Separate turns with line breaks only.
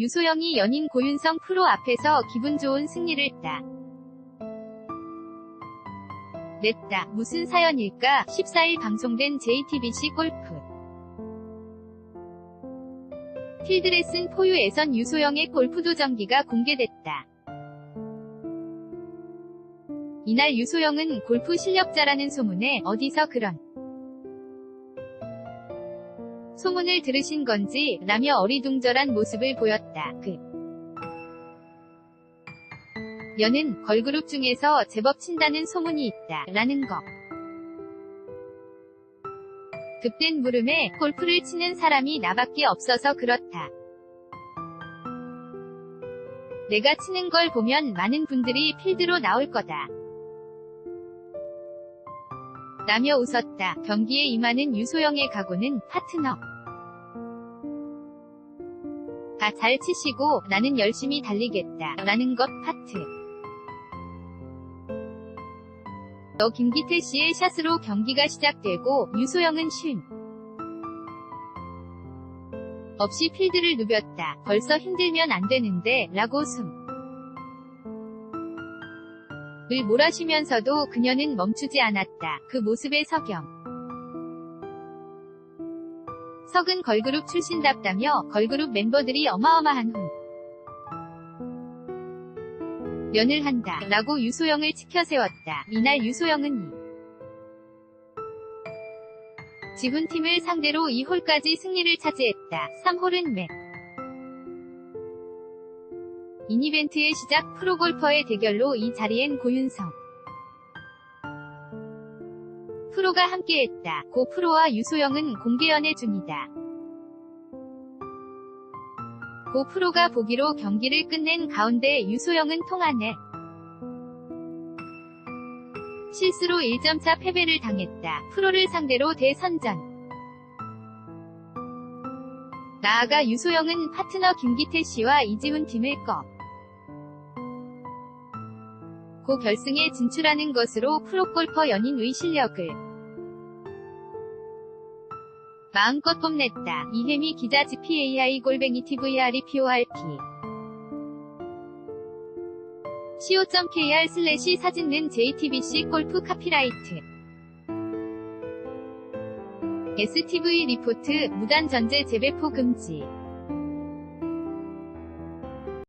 유소영이 연인 고윤성 프로 앞에서 기분 좋은 승리를 따. 냈다. 무슨 사연일까? 14일 방송된 JTBC 골프. 필드레슨 포유에선 유소영의 골프 도전기가 공개됐다. 이날 유소영은 골프 실력자라는 소문에 어디서 그런 소문을 들으신 건지 라며 어리둥절한 모습을 보였다. 그 여는 걸그룹 중에서 제법 친다는 소문이 있다. 라는 거. 급된 물음에 골프를 치는 사람이 나밖에 없어서 그렇다. 내가 치는 걸 보면 많은 분들이 필드로 나올 거다. 라며 웃었다. 경기에 임하는 유소영의 각오는 파트너. 다 잘 치시고 나는 열심히 달리겠다. 라는 것 파트. 또 김기태 씨의 샷으로 경기가 시작되고 유소영은 쉰. 없이 필드를 누볐다. 벌써 힘들면 안 되는데 라고 숨. 을 몰아쉬면서도 그녀는 멈추지 않았다. 그 모습의 석영. 석은 걸그룹 출신답다며 걸그룹 멤버들이 어마어마한 hun. 연을 한다. 라고 유소영을 치켜세웠다. 이날 유소영은 이 지훈팀을 상대로 2홀까지 승리를 차지했다. 3홀은 맵. 인이벤트의 시작 프로골퍼의 대결로 이 자리엔 고윤성. 프로가 함께했다. 고 프로와 유소영은 공개 연애 중이다. 고 프로가 보기로 경기를 끝낸 가운데 유소영은 통안에 실수로 1점차 패배를 당했다. 프로를 상대로 대선전. 나아가 유소영은 파트너 김기태 씨와 이지훈 팀을 꺼. 고 결승에 진출하는 것으로 프로골퍼 연인의 실력을 마음껏 뽐냈다. 이혜미 기자 GPAI 골뱅이 TVR이 PORP co.kr 슬래시 사진는 JTBC 골프 카피라이트. STV 리포트 무단 전제 재배포 금지